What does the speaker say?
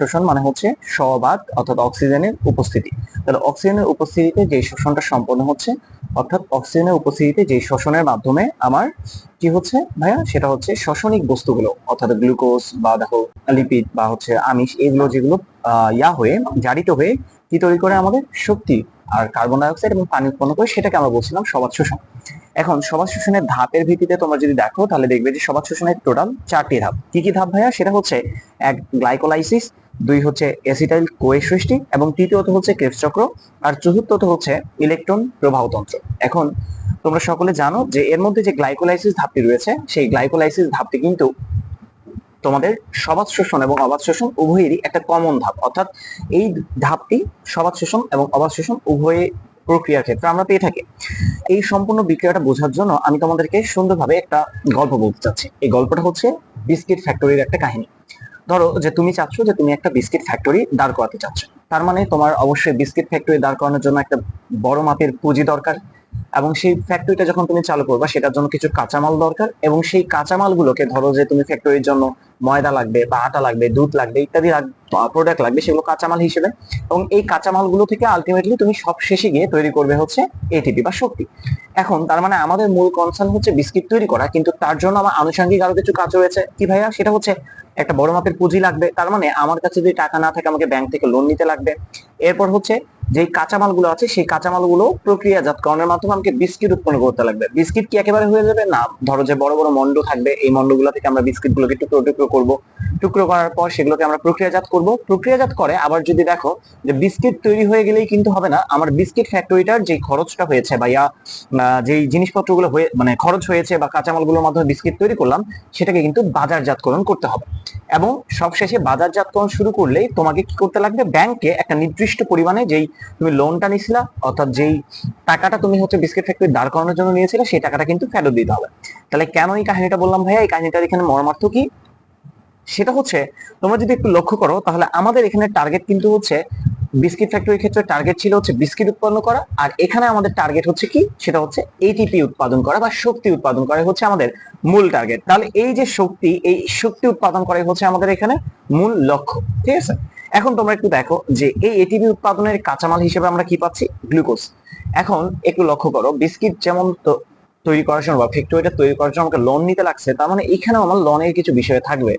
শোষণ মানে হচ্ছে সবাদ অর্থাৎ অক্সিজেনের উপস্থিতি। তাহলে অক্সিজেনের উপস্থিতিতে যে শোষণটা সম্পন্ন হচ্ছে, অর্থাৎ অক্সিজেনের উপস্থিতিতে যে শোষণের মাধ্যমে আমার কি হচ্ছে ভাইয়া? সেটা হচ্ছে শ্বসনিক বস্তুগুলো, অর্থাৎ গ্লুকোজ বা দেখো লিপিড বা হচ্ছে আমিষ, এগুলো যেগুলো ইয়া হয়ে, জারিত হয়ে কি তৈরি করে আমাদের শক্তি আর কার্বন ডাইঅক্সাইড এবং পানি উৎপন্ন করে সেটাকে আমরা বলছিলাম সবাদ শোষণ এখন সবাদ শোষণের ধাপের ভিত্তিতে তোমরা যদি দেখো, তাহলে দেখবে যে সবাদ শোষণের টোটাল চারটি ধাপ। কি কি ধাপ ভাইয়া? সেটা হচ্ছে এক গ্লাইকোলাইসিস দুই হচ্ছে অ্যাসিটাইল কোয়ে সৃষ্টি এবং তৃতীয়ত হচ্ছে ক্রেবস চক্র, আর চতুর্থত হচ্ছে ইলেকট্রন প্রবাহতন্ত্র এখন তোমরা সকলে জানো যে এর মধ্যে যে গ্লাইকোলাইসিস ধাপটি রয়েছে, সেই গ্লাইকোলাইসিস ধাপটি কিন্তু তোমাদের সবাদ শোষণ এবং অবাধ শোষণ উভয়েরই একটা কমন ধাপ। অর্থাৎ এই ধাপটি সবাদ শোষণ এবং অবাধ শোষণ উভয়ে প্রক্রিয়ার ক্ষেত্রে আমরা পেয়ে থাকি। এই সম্পূর্ণ বিক্রিয়াটা বোঝার জন্য আমি তোমাদেরকে সুন্দরভাবে একটা গল্প বলতে চাচ্ছি। এই গল্পটা হচ্ছে বিস্কিট ফ্যাক্টরির একটা কাহিনী। ধরো যে তুমি চাচ্ছ যে তুমি একটা বিস্কিট ফ্যাক্টরি দাঁড় করাতে চাচ্ছ। তার মানে তোমার অবশ্যই বিস্কিট ফ্যাক্টরি দাঁড় করানোর জন্য একটা বড় মাপের পুঁজি দরকার। এবং সেই ফ্যাক্টরিটা যখন তুমি চালু করবা, সেটার জন্য কিছু কাঁচামাল দরকার এবং সেই কাঁচামালগুলোকে ধরো যে তুমি ফ্যাক্টরির জন্য ময়দা লাগবে বা আটা লাগবে, দুধ লাগবে ইত্যাদি প্রোডাক্ট লাগবে, সেগুলো কাঁচামাল হিসেবে। এবং এই কাঁচামালগুলো থেকে আলটিমেটলি তুমি সব শেষে গিয়ে তৈরি করবে হচ্ছে এটিপি বা শক্তি। এখন তার মানে আমাদের মূল কনসার্ন হচ্ছে বিস্কিট তৈরি করা, কিন্তু তার জন্য আমার আনুষঙ্গিক আরও কিছু কাজ রয়েছে। কি ভাইয়া? সেটা হচ্ছে একটা বড় মাপের পুঁজি লাগবে। তার মানে আমার কাছে যদি টাকা না থাকে, আমাকে ব্যাংক থেকে লোন নিতে লাগবে। এরপর হচ্ছে যেই কাঁচামালগুলো আছে, সেই কাঁচামালগুলো প্রক্রিয়াজাতকরণের মাধ্যমে আমাকে বিস্কিট উৎপন্ন করতে লাগবে। বিস্কিট কি একেবারে হয়ে যাবে? না। ধরো যে বড় বড় মন্ড থাকবে, এই মন্ডগুলো থেকে আমরা বিস্কিট গুলোকে টুকরো টুকরো করব। টুকরো করার পর সেগুলোকে আমরা প্রক্রিয়াজাত করব। প্রক্রিয়াজাত করে আবার যদি দেখো যে বিস্কিট তৈরি হয়ে গেলেই কিন্তু হবে না, আমার বিস্কিট ফ্যাক্টরিটার যে খরচটা হয়েছে বা ইয়া যেই জিনিসপত্রগুলো হয়ে মানে খরচ হয়েছে বা কাঁচামালগুলোর মাধ্যমে বিস্কিট তৈরি করলাম, সেটাকে কিন্তু বাজারজাতকরণ করতে হবে। এবং সবশেষে বাজারজাতকরণ শুরু করলেই তোমাকে কি করতে লাগবে? ব্যাংকে একটা নির্দিষ্ট পরিমাণে যেই তুমি লোনটা নিয়েছিলা, অর্থাৎ যেই টাকাটা তুমি হচ্ছে বিস্কিট ফ্যাক্টরি দাঁড় করানোর জন্য নিয়েছিলে, সেই টাকাটা কিন্তু ফেরত দিতে হবে। তাহলে কেন এই কাহিনীটা বললাম ভাইয়া? এই কাহিনীটার এখানে মর্মার্থ কি? সেটা হচ্ছে, তোমরা যদি একটু লক্ষ্য করো, তাহলে আমাদের এখানে টার্গেট কিন্তু হচ্ছে বিস্কিট ফ্যাক্টরির ক্ষেত্রে টার্গেট ছিল হচ্ছে বিস্কিট উৎপন্ন করা, আর এখানে আমাদের টার্গেট হচ্ছে কি? সেটা হচ্ছে এটিপি উৎপাদন করা বা শক্তি উৎপাদন করা হচ্ছে আমাদের মূল টার্গেট তাহলে এই যে শক্তি, এই শক্তি উৎপাদন করাই হচ্ছে আমাদের এখানে মূল লক্ষ্য, ঠিক আছে? এখন তোমরা একটু দেখো যে এই এটিপি উৎপাদনের কাঁচামাল হিসেবে আমরা কি পাচ্ছি? গ্লুকোজ। এখন একটু লক্ষ্য করো, বিস্কিট যেমন তৈরি করার জন্য বা ফ্যাক্টরিটা তৈরি করার জন্য আমাকে লোন নিতে লাগছে, তার মানে এখানেও আমার লোনের কিছু বিষয় থাকবে।